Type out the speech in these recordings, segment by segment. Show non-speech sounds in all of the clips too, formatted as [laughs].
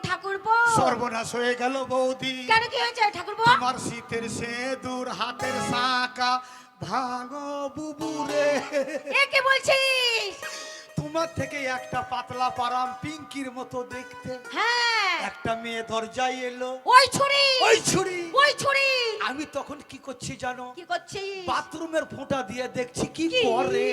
ঠাকুর সর্বনাশ হয়ে গেল বৌদি। কেন কি হয়েছে ঠাকুর তোমার শীতের সেদুর হাতের সাকা ভাঙো বুবুরে। এ কি বলছিস? তোমার থেকে একটা পাতলা পারাম পিঙ্কির মতো দেখতে। হ্যাঁ। একটা মেয়ে দরজায় এলো। ওই ছুরি। ওই ছুরি। ওই ছুরি। আমি তখন কি করছি জানো? কি করছিস? বাথরুমের ফোঁটা দিয়ে দেখছি কি? করে।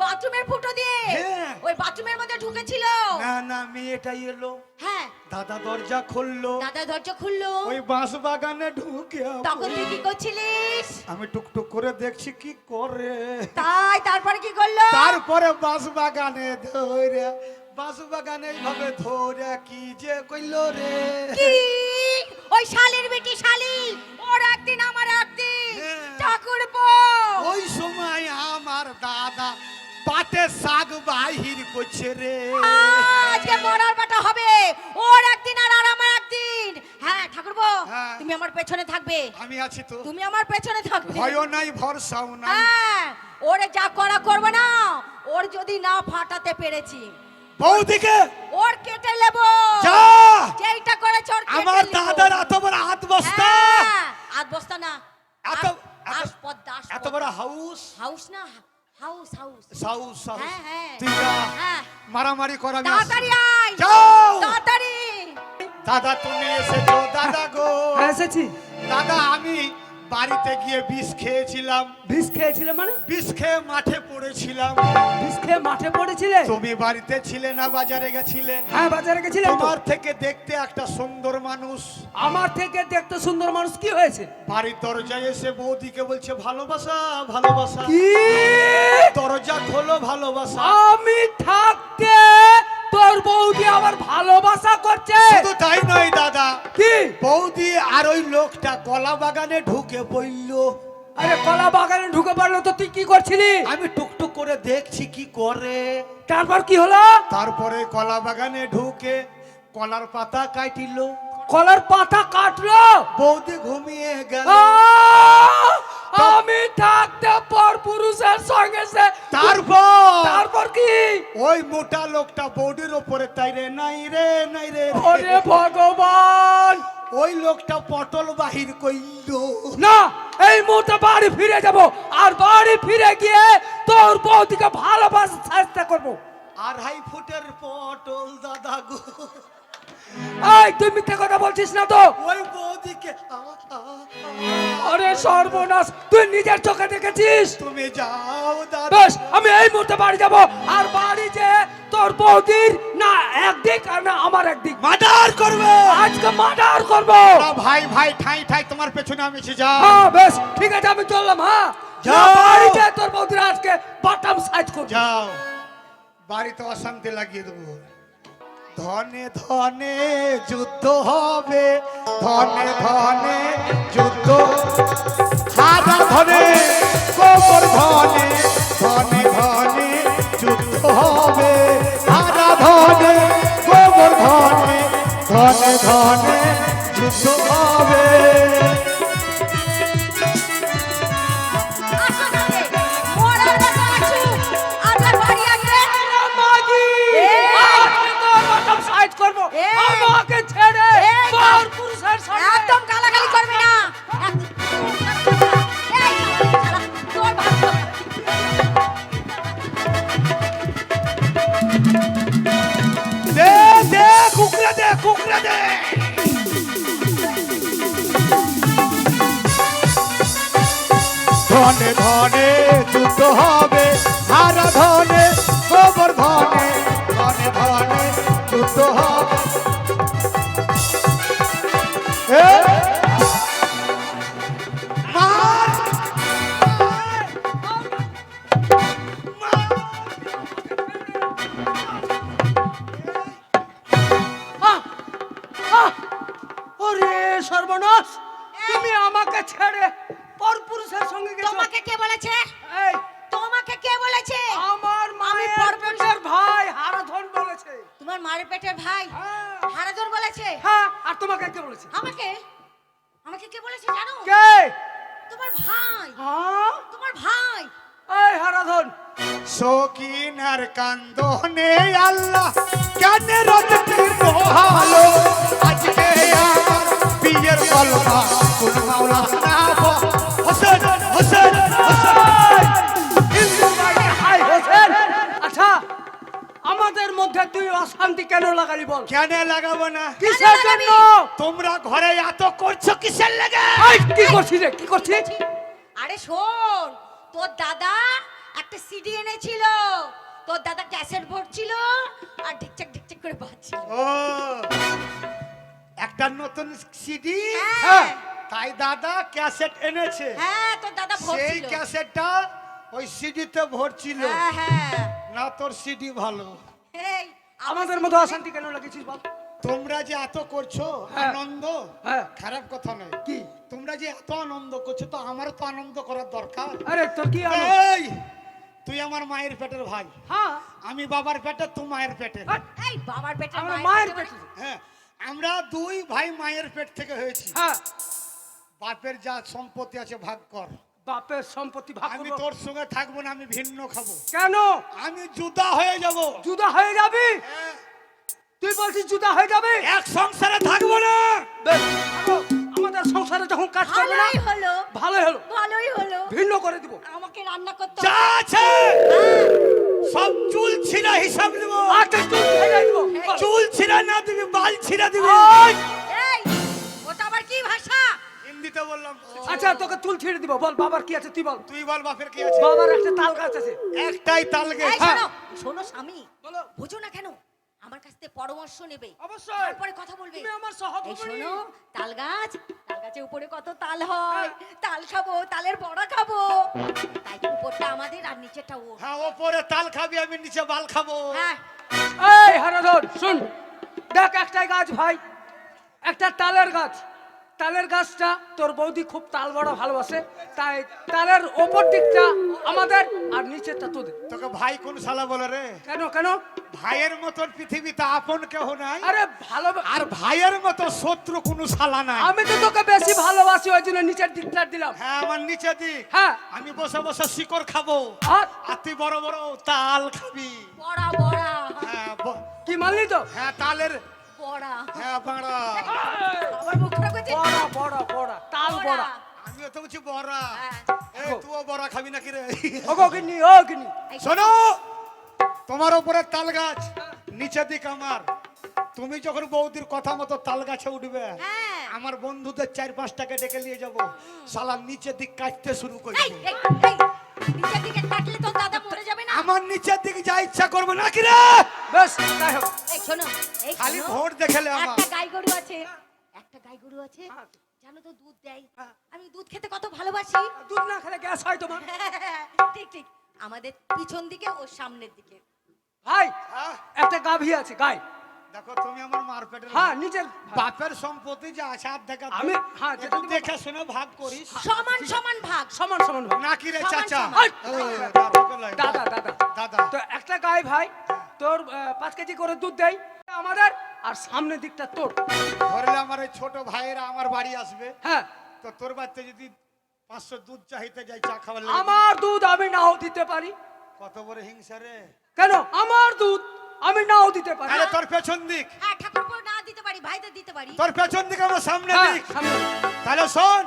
বাথরুমের ফুটো দিয়ে। হ্যাঁ। ওই বাথরুমের মধ্যে ঢুকেছিল। না না মেয়েটাই এলো। হ্যাঁ। দাদা দরজা খুললো। দাদা দরজা খুললো। ওই বাঁশ বাগানে ঢুকে তখন তুই কি করছিলিস? আমি টুকটুক করে দেখছি কি করে। তাই তারপরে কি করল? তারপরে বাঁশ বাগানে ধরে বাঁশ বাগানে এইভাবে ধরে কি যে কইল রে। কি? ওই শালির বেটি শালি ওর একদিন আমার একদিন হ্যাঁ। ঠাকুর ওই সময় আমার দাদা পাটে শাক বাহির করছে রে। আজকে মরার বাটা হবে। ওর একদিন আর আর আমার একদিন। হ্যাঁ ঠাকুর হ্যাঁ। তুমি আমার পেছনে থাকবে। আমি আছি তো। তুমি আমার পেছনে থাকবে। ভয়ও নাই ভরসাও নাই। হ্যাঁ ওরে যা করা করবে না। ওর যদি না ফাটাতে পেরেছি। বৌদিকে! ওর কেটে নেব। যা! যেইটা করেছ ওর আমার। দাদার এত বড় হাত বস্তা হ্যাঁ, আধ বস্তা না। এত- এত-। বড় হাউস হাউস না হাউস হাউস হাউস হ্যাঁ, হ্যাঁ। তুই হ্যাঁ। মারামারি করা তাড়াতাড়ি আয়। যাও। তাড়াতাড়ি। দাদা তুমি এসেছ। দাদা গো। হ্যাঁ এসেছি। দাদা আমি বাড়িতে গিয়ে বিষ খেয়েছিলাম। বিষ খেয়েছিলে মানে? বিষ খেয়ে মাঠে পড়েছিলাম। বিষ খেয়ে মাঠে পড়েছিলে? তুমি বাড়িতে ছিলে না বাজারে গেছিলে? হ্যাঁ বাজারে গেছিলে তোমার থেকে দেখতে একটা সুন্দর মানুষ। আমার থেকে দেখতে সুন্দর মানুষ কি হয়েছে? বাড়ির দরজায় এসে বৌদিকে বলছে ভালোবাসা ভালোবাসা। কি? দরজা খোলো ভালোবাসা। আমি থাকতে তোর বৌদি আমার ভালোবাসা করছে। শুধু তাই নয় দাদা। কি? বৌদি আর ওই লোকটা কলা বাগানে ঢুকে পড়ল। আরে কলা বাগানে ঢুকে পারল তো তুই কি করছিলি? আমি টুকটুক করে দেখছি কি করে। তারপর কি হলো? তারপরে কলা বাগানে ঢুকে কলার পাতা কাটিল। কলার পাতা কাটলো? বৌদি ঘুমিয়ে গেল। ওই মোটা লোকটা বৌদির ওপরে তাই রে নাই রে নাই রে ওরে ভগবান! ওই লোকটা পটল বাহির কইল। না এই মুহূর্তে বাড়ি ফিরে যাব আর বাড়ি ফিরে গিয়ে তোর বৌদিকে ভালোবাসা চেষ্টা করব। আড়াই ফুটের পটল দাদা গো। এই তুই মিথ্যে কথা বলছিস না তো? ওই বৌদিকে সর্বনাশ। তুই নিজের চোখে দেখেছিস? তুমি যাও বেশ আমি এই মুহূর্তে বাড়ি যাব। আর বাড়ি যে তোর বৌদির না একদিক আর না আমার একদিক। মার্ডার করবে। আজকে মার্ডার করব। ভাই ভাই ঠাই ঠাই তোমার পেছনে আমি এসে যাও। হ্যাঁ বেশ ঠিক আছে আমি চললাম হ্যাঁ। যাও। বাড়ি যে তোর বৌদির আজকে বাটাম সাইজ করব। যাও। বাড়িতে অশান্তি লাগিয়ে দেবো। ধনে ধনে যুদ্ধ হবে, ধনে ধনে যুদ্ধ। সাদা ধনে, গোবর ধনে ধনে ধনে যুদ্ধ হবে। সাদা ধনে, গোবর ধনে ধনে ধনে যুদ্ধ হবে। ধনে ধনে যুদ্ধ হবে। মার পেটের ভাই। হ্যাঁ। হারাধন বলেছে। হ্যাঁ আর তোমাকে কে বলেছে? আমাকে? আমাকে কে বলেছে জানো? কে? তোমার ভাই। হ্যাঁ? তোমার ভাই। এই হারাধন। শোকিনার কান্দনে আল্লাহ কেন রতকি বহালো আজকে আমার বিয়ের কলমা কোন মাওলানা হোসেন হোসেন হোসেন। রজনীর মহাল অশান্তি কেন লাগালি বল? কেন লাগাবো না? কিসের জন্য? তোমরা ঘরে এত করছ কিসের লেগে? কি করছিস রে? কি করছিস? আরে শোন তোর দাদা একটা সিডি এনেছিল। তোর দাদা ক্যাসেট ভরছিল আর ঢিকচাক ঢিকচাক করে বাজছিল। ও একটা নতুন সিডি হ্যাঁ। তাই দাদা ক্যাসেট এনেছে। হ্যাঁ তোর দাদা সেই ক্যাসেটটা ওই সিডিতে ভরছিল। হ্যাঁ হ্যাঁ। না তোর সিডি ভালো। এই আমাদের মধ্যে অশান্তি কেন লাগিয়েছিস বল? তোমরা যে এত করছ হ্যাঁ। আনন্দ হ্যাঁ। খারাপ কথা নয়। কি? তোমরা যে এত আনন্দ করছ তো আমারও তো আনন্দ করার দরকার। আরে তোর কি এই তুই আমার মায়ের পেটের ভাই। হ্যাঁ। আমি বাবার পেটে তুই মায়ের পেটে। এই বাবার পেটে আমরা মায়ের পেটে হ্যাঁ আমরা দুই ভাই মায়ের পেট থেকে হয়েছি। হ্যাঁ। বাপের যা সম্পত্তি আছে ভাগ কর। বাপের সম্পত্তি ভাগ আমি তোর সঙ্গে থাকব না আমি ভিন্ন খাব। কেন? আমি জুদা হয়ে যাব। জুদা হয়ে যাবি? হ্যাঁ, তুই বলছিস জুদা হয়ে যাবে? এক সংসারে থাকব না। আমাদের সংসারে যখন কাজ করবে না ভালোই হলো। ভালোই হলো। ভালোই হলো। ভিন্ন করে দিব। আমাকে রান্না করতে যা আছে। হ্যাঁ, সব চুল ছিঁড়া হিসাব নেব। দিব। চুল ছিঁড়া না দিবি বাল ছিঁড়া দিবি। হিন্দিতে বললাম। আচ্ছা তোকে তুল ছিঁড়ে দিব। বল বাবার কি আছে তুই বল। তুই বল বাপের কি আছে? বাবার একটা তাল গাছ আছে। একটাই তালগে এই শোনো শোনো স্বামী বলো। বুঝো না কেন আমার কাছ থেকে পরামর্শ নেবে। অবশ্যই। তারপরে কথা বলবে। তুমি আমার সহধর্মিণী। শোনো তাল গাছ তাল গাছের উপরে কত তাল হয়। তাল খাব তালের বড়া খাব। তাই উপরটা আমাদের আর নিচেরটা ও হ্যাঁ ওপরে তাল খাবি আমি নিচে বাল খাব। হ্যাঁ। এই হারাধন শুন। দেখ একটাই গাছ ভাই। একটা তালের গাছ। তালের গাছটা তোর বৌদি খুব তাল বড় ভালোবাসে তাই তালের ওপর দিকটা আমাদের আর নিচেরটা তোদের। তোকে ভাই কোন শালা বলে রে? কেন কেন? ভাইয়ের মতন পৃথিবীতে আপন কেহ নাই? আরে ভালো আর ভাইয়ের মতো শত্রু কোন শালা নাই? আমি তো তোকে বেশি ভালোবাসি ওই জন্য নিচের দিকটা দিলাম। হ্যাঁ আমার নিচে দি হ্যাঁ। আমি বসে বসে শিকড় খাব। আর? তুই বড় বড় তাল খাবি। বড়া বড়া। হ্যাঁ কি মানলি তো? হ্যাঁ তালের বড়া। হ্যাঁ বাড়া। বড় বড় বড় তাল বড়। আমিও তো বলছি বড়া। হ্যাঁ। এই তুইও বড়া খাবি নাকি রে? ওগো কিনি ও কিনি এই শোনো তোমার উপরে তাল গাছ নিচে দিক আমার। তুমি যখন বৌদির কথা মতো তাল গাছে উঠবে হ্যাঁ। আমার বন্ধুদের চার পাঁচটাকে ডেকে নিয়ে যাব। শালা নিচে দিক কাটতে শুরু করে এই দেবো। এই এই নিচের দিকে কাটলে তো দাদা যাবে না? আমার নিচের দিকে যা ইচ্ছা করবে নাকি রে? বেশ তাই হোক। এই শোনো খালি ভোট দেখেলে আমার একটা গাই গরু আছে। গাই গরু আছে হ্যাঁ। জানো তো দুধ দেয়। হ্যাঁ। আমি দুধ খেতে কত ভালোবাসি। দুধ না খেলে গ্যাস হয় তোমার। [laughs] ঠিক ঠিক। আমাদের পিছন দিকে ও সামনের দিকে। ভাই হ্যাঁ? একটা গাভী আছে গাই। দেখো তুমি আমার মারপেটের হ্যাঁ নিচের। বাপের সম্পত্তি যা আছে আর দেখা আমি- হ্যাঁ, যেটা। দেখে শুনে ভাগ করিস। সমান সমান ভাগ। সমান সমান ভাই। নাকি রে চাচা। দাদা দাদা। দাদা তো একটা গাই ভাই তোর পাঁচ কেজি করে দুধ দেয় আমাদের আর সামনের দিকটা তোর। ধরলে আমার ওই ছোট ভাইয়েরা আমার বাড়ি আসবে। হ্যাঁ। তো তোর বাড়িতে যদি পাঁচশো দুধ চাহিতে যাই চা খাওয়ার আমার দুধ আমি নাও দিতে পারি। কত বড় হিংসা রে। কেন? আমার দুধ আমি নাও দিতে পারি। তাহলে তোর পেছন দিক। হ্যাঁ ঠাকুর না দিতে পারি ভাইদের দিতে পারি। তোর পেছন দিক আমার সামনে হ্যাঁ, দিক। তাহলে শোন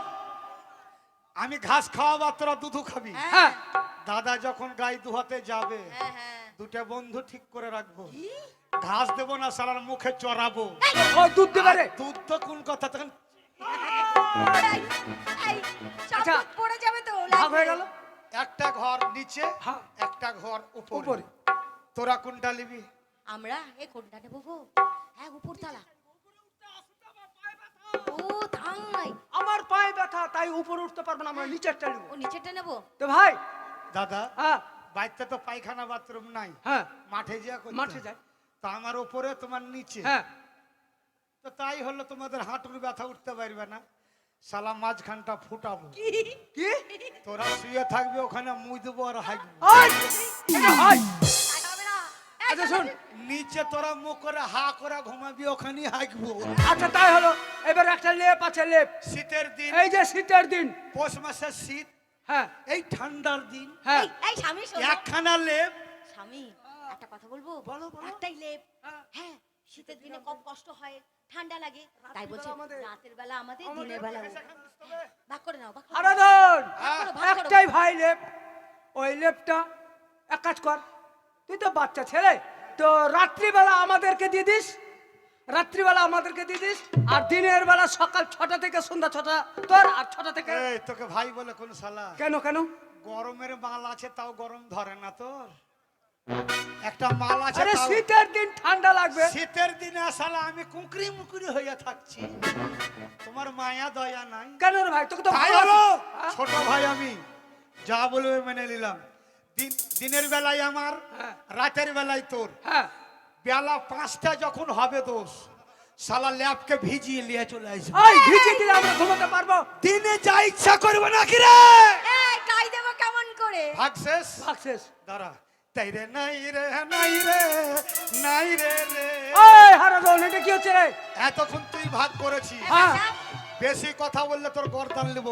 আমি ঘাস খাওয়াবার তোরা দুধু খাবি। হ্যাঁ। দাদা যখন গাই দুহাতে যাবে হ্যাঁ হ্যাঁ। দুটা বন্ধু ঠিক করে রাখব। ঘাস দেবো না সারার মুখে চড়াবো। দুধ দেবে রে। দুধ তো কোন কথা তখন আচ্ছা। পড়ে যাবে তো ভাগ হয়ে গেল। একটা ঘর নিচে হ্যাঁ। একটা ঘর উপরে। উপরে। তোরা কোনটা নিবি? আমরা এই কোনটা নেব গো? হ্যাঁ উপর তালা ও তাই আমার পায়ে ব্যথা তাই উপরে উঠতে পারব না আমরা নিচেরটা নিব। ও নিচেরটা নেব? তো ভাই দাদা হ্যাঁ। বাড়িতে তো পায়খানা বাথরুম নাই। হ্যাঁ। মাঠে যা মাঠে। যাই। তো আমার উপরে তোমার নিচে। হ্যাঁ। তো তাই হলো তোমাদের হাঁটুর ব্যথা উঠতে পারবে না। সালা মাঝখানটা ফুটাবো। কি? তোরা শুয়ে থাকবে ওখানে মুই দেবো আর হাঁকবো আচ্ছা শোন। নিচে তোরা মুখ করে হা করে ঘুমাবি ওখানে হাঁকবো। আচ্ছা তাই হলো। এবার একটা লেপ আছে লেপ। শীতের দিন। এই যে শীতের দিন। পৌষ মাসের শীত। হ্যাঁ। এই ঠান্ডার দিন। হ্যাঁ। এই, স্বামী একখানা লেপ। স্বামী একটা কথা বলব? বলো, বলো। একটাই লেপ। হ্যাঁ। হ্যাঁ শীতের দিনে কম কষ্ট হয় ঠান্ডা লাগে। তাই বলছি। রাতের বেলা আমাদের দিনের বেলা ভাগ করে নাও ভাগ করে নাও। আরাধন। একটাই ভাই লেপ। ওই লেপটা এক কাজ কর তুই তো বাচ্চা ছেলে তো রাত্রিবেলা আমাদেরকে দিয়ে দিস। রাত্রিবেলা আমাদেরকে দিয়ে দিস আর দিনের বেলা সকাল ছটা থেকে সন্ধ্যা ছটা তোর আর ছটা থেকে এই তোকে ভাই বলে কোন শালা? কেন কেন? গরমের মাল আছে তাও গরম ধরে না তোর। একটা মাল আছে আরে শীতের দিন ঠান্ডা লাগবে। শীতের দিনে শালা আমি কুঁকরি মুকরি হইয়া থাকছি। তোমার মায়া দয়া নাই। কেন রে ভাই তোকে তো হ্যাঁ? ছোট ভাই আমি যা বলবে মেনে নিলাম। দিন দিনের বেলায় আমার হ্যাঁ। রাতের বেলায় তোর। হ্যাঁ। বেলা পাঁচটা যখন হবে দোষ শালা ল্যাপকে ভিজিয়ে নিয়ে চলে আসবে। ওই ভিজে দিলে আমরা ঘুমাতে পারব। দিনে যা ইচ্ছা করবে নাকি রে? এই গাই দেবো কেমন করে? দাঁড়া। তাই রে নাই রে নাই রে নাই রে রে। ওই হারাধন এটা কি হচ্ছে রে? এতক্ষণ তুই ভাগ করেছিস। হ্যাঁ। বেশি কথা বললে তোর গর্দান নেব।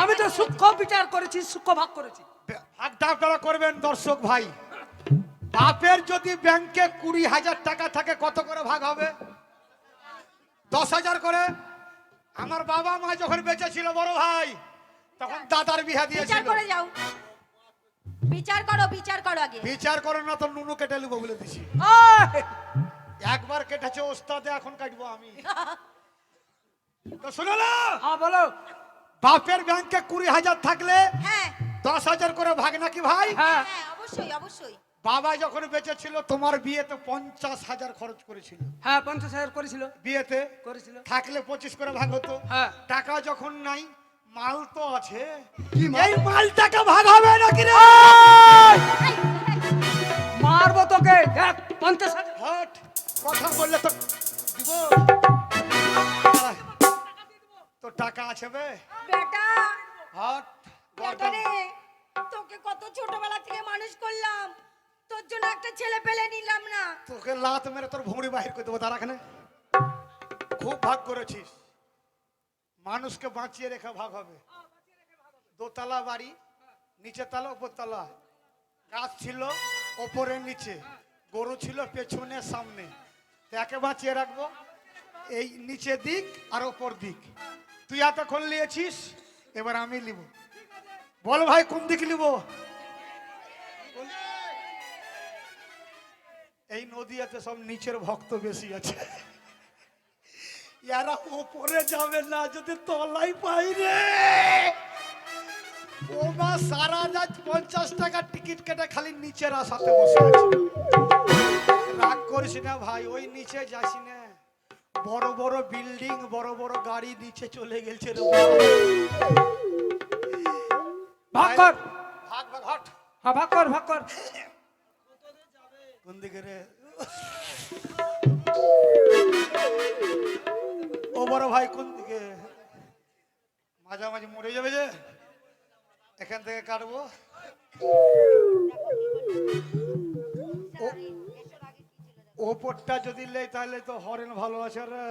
আমি তো সূক্ষ্ম বিচার করেছি সূক্ষ্ম ভাগ করেছি। ভাগটা আপনারা করবেন দর্শক ভাই। বাপের যদি ব্যাংকে কুড়ি হাজার টাকা থাকে কত করে ভাগ হবে? দশ হাজার করে? আমার বাবা মা যখন বেঁচে ছিল বড় ভাই তখন দাদার বিহা বিচার দিয়েছিল। করে যাও। বিচার করো বিচার করো আগে। বিচার করে না তো নুনু কেটে নেব বলে দিছি। একবার কেটেছে ওস্তাদে এখন কাটবো আমি। তো শুনো না! হ্যাঁ বলো। বাপের ব্যাংকে কুড়ি হাজার থাকলে হ্যাঁ। দশ হাজার করে ভাগ নাকি ভাই? হ্যাঁ। হ্যাঁ অবশ্যই অবশ্যই। বাবা যখন বেঁচে ছিল তোমার বিয়েতে পঞ্চাশ হাজার খরচ করেছিল। হ্যাঁ পঞ্চাশ হাজার করেছিল। বিয়েতে করেছিল। থাকলে পঁচিশ করে ভাগ হতো। হ্যাঁ। টাকা যখন নাই মাল তো আছে? এই মাল? টাকা ভাগ হবে নাকি রে? মারবো তোকে। দেখ পঞ্চাশ হাজার। হট কথা বললে তো দিব। তো টাকা আছে বে। বেটা। হট। তোকে কত ছোটবেলা থেকে মানুষ করলাম। তোর জন্য একটা ছেলে পেলে নিলাম না। তোকে লাত মেরে তোর ভুঁড়ি বাহির করে দেবো তার এখানে। খুব ভাগ করেছিস। মানুষকে বাঁচিয়ে রেখে ভাগ হবে। দোতলা বাড়ি নিচে তলা উপর তলা। গাছ ছিল ওপরে নিচে গরু ছিল পেছনে সামনে। তো একে বাঁচিয়ে রাখব এই নিচে দিক আর ওপর দিক। তুই এতক্ষণ নিয়েছিস এবার আমি নিব। বল ভাই, কোন দিক নিব? এই নদীয়াতে সব নিচের ভক্ত বেশি আছে। ইয়ারা ওপরে যাবে না, যদি তলাই পাই রে। ও মা, সারা রাত পঞ্চাশ টাকার টিকিট কেটে খালি নিচের আসাতে বসে আছে। রাগ করিস না ভাই, ওই নিচে যাস না। বড় বড় বিল্ডিং, বড় বড় গাড়ি নিচে চলে গেছে রে ভাগ কর। ভাগ ভাগ হট। হ্যাঁ ভাগ কর ভাগ কর। কোন দিকে রে? ও বড় ভাই কোন দিকে মাঝামাঝি মরে যাবে যে। এখান থেকে কাটবো। ও- ওপরটা যদি লেই তাহলে তো হরেন ভালো আছে রে।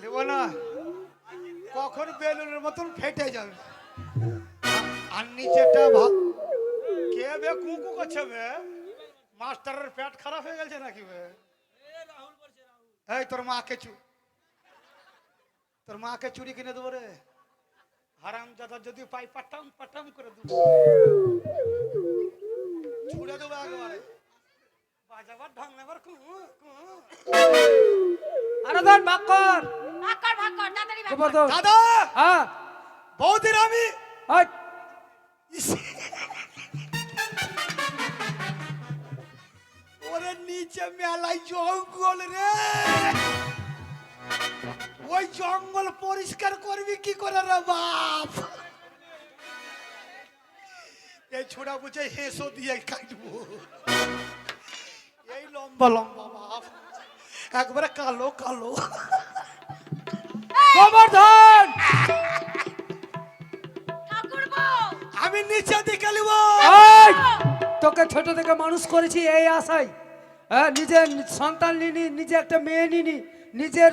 নেব না। কখন বেলুনের মতন ফেটে যাবে। আর নিচেটা কে বে? কুকু করছে বে? মাস্টারের পেট খারাপ হয়ে গেছে নাকি বে? এই তোর মাকে চু তোর মাকে চুরি কিনে দেবো রে। হারাম দাদা যদি পাই পাটাম পাটাম করে দেবো। ছুড়ে দেবো একবারে। বাজাবার ঢং নেবার কু কু। হারাধন ভাগ কর। ভাগ কর ভাগ কর তাড়াতাড়ি ভাগ কর। দাদা! হ্যাঁ। বৌদির আমি। ওরে নিচে মেলায় জঙ্গল রে। ওই জঙ্গল পরিষ্কার করবি কি করে রে বাপ? এই ছোড়া বুঝে হেসো দিয়ে কাটবো। এই লম্বা লম্বা বাপ। একবারে কালো কালো। গোবর্ধন! নিচে দিকে তোকে ছোট থেকে মানুষ করেছি এই আশায়। হ্যাঁ নিজের সন্তান নিনি নিজে একটা মেয়ে নিনি নিজের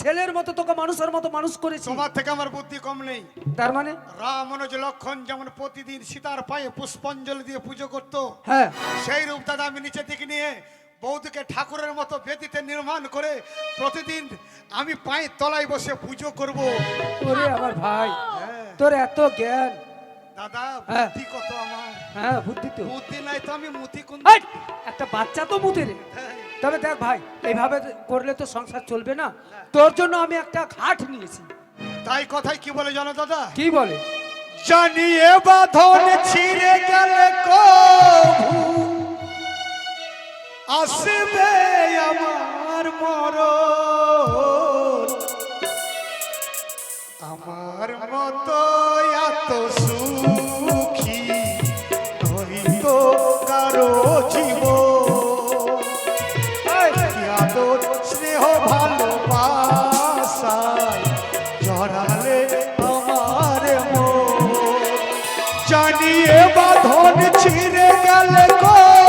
ছেলের মতো তোকে মানুষের মতো মানুষ করেছি। তোমার থেকে আমার বুদ্ধি কম নেই। তার মানে? রাম লক্ষণ যেমন প্রতিদিন সীতার পায়ে পুষ্পাঞ্জলি দিয়ে পুজো করত হ্যাঁ। সেই রূপ দাদা আমি নিচের দিকে নিয়ে বৌদিকে ঠাকুরের মতো বেদিতে নির্মাণ করে প্রতিদিন আমি পায়ের তলায় বসে পুজো করব। ওরে আমার ভাই হ্যাঁ। তোর এত জ্ঞান দাদা হ্যাঁ। বুদ্ধি কত আমার? হ্যাঁ বুদ্ধি তো। বুদ্ধি নাই তো আমি মুতি কোন একটা বাচ্চা তো মুতে রে। তবে দেখ ভাই এইভাবে করলে তো সংসার চলবে না। তোর জন্য আমি একটা ঘাট নিয়েছি। তাই কথাই কি বলে জানো দাদা? কি বলে? জানিয়ে বাঁধন ছিঁড়ে গেলে কভু। আসবে আমার মর আমার মতো এত জানিয়ে বাঁধন ছিঁড়ে গেলে কভু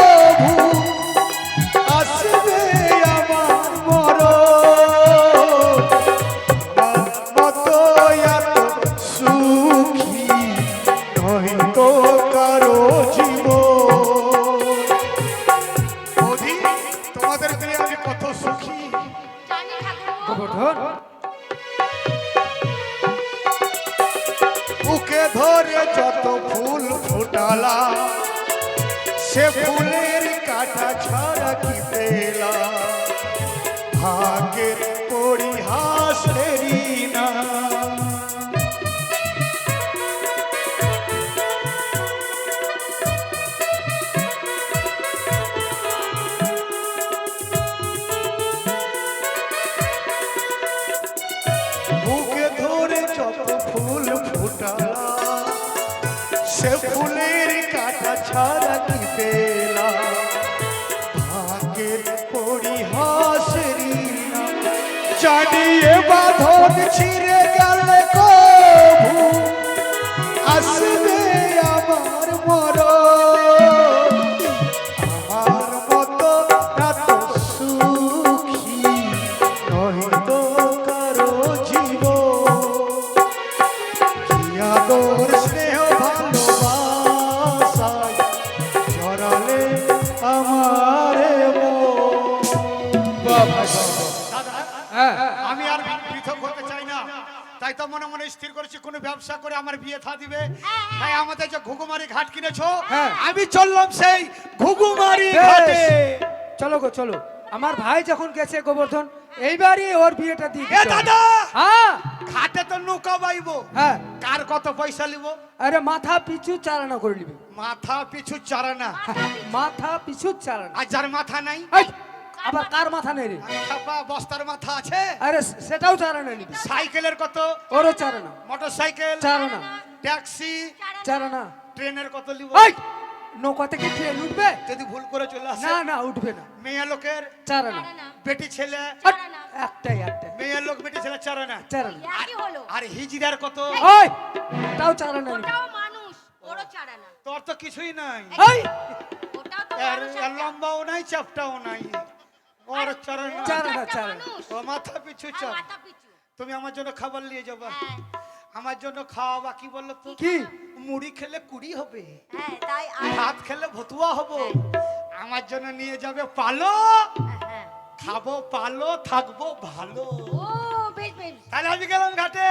ভাগের পরিহাসেরই না। বুকে ধরে যত ফুল ফুটালা সে ফুলের কাটা ছাড়া কি বাঁধন ছিঁড়ে আমার বিয়ে থা দিবে। তাই আমাদের যে ঘুঘুমারি ঘাট কিনেছো হ্যাঁ। আমি চললাম সেই ঘুঘুমারি ঘাটে। চলো গো চলো। আমার ভাই যখন গেছে গোবর্ধন এইবারই ওর বিয়েটা দিয়ে এ দাদা! হ্যাঁ। ঘাটে তো নৌকা বাইবো। হ্যাঁ। কার কত পয়সা নিব আরে মাথা পিছু চালানো করে নিবি। মাথা পিছু চারানা। মাথা পিছু চালানো আর যার মাথা নাই আবার কার মাথা নেই রে? খাপা বস্তার মাথা আছে। আরে সেটাও চালানো নিবি সাইকেলের কত? ওরও চালানো মোটর সাইকেল চালানো ট্যাক্সি? চালানা ট্রেনের কত নিব এই নৌকা থেকে ট্রেন উঠবে? যদি ভুল করে চলে আসে। না না উঠবে না। মেয়ে লোকের? চালানা বেটি ছেলে? একটাই একটাই। মেয়ের লোক বেটি ছেলে চারানা চালানা একই হলো। আর হিজড়ার কত? ওই তাও চালানা নিবি ওটাও মানুষ ওরও চারা না তোর তো কিছুই নাই। এই! ওটাও তো। লম্বাও নাই চাপটাও নাই। ওর একটা চালানা মানুষ। ও মাথা পিছু আর চার মাথা পিছু। তুমি আমার জন্য খাবার নিয়ে যাবা। হ্যাঁ। আমার জন্য খাওয়া বাকি বলল তো? কি? মুড়ি খেলে কুড়ি হবে। হ্যাঁ তাই ভাত খেলে ভতুয়া হব। আমার জন্য নিয়ে যাবে পালো। হ্যাঁ। খাব পালো থাকব ভালো। তাহলে আমি গেলাম ঘাটে।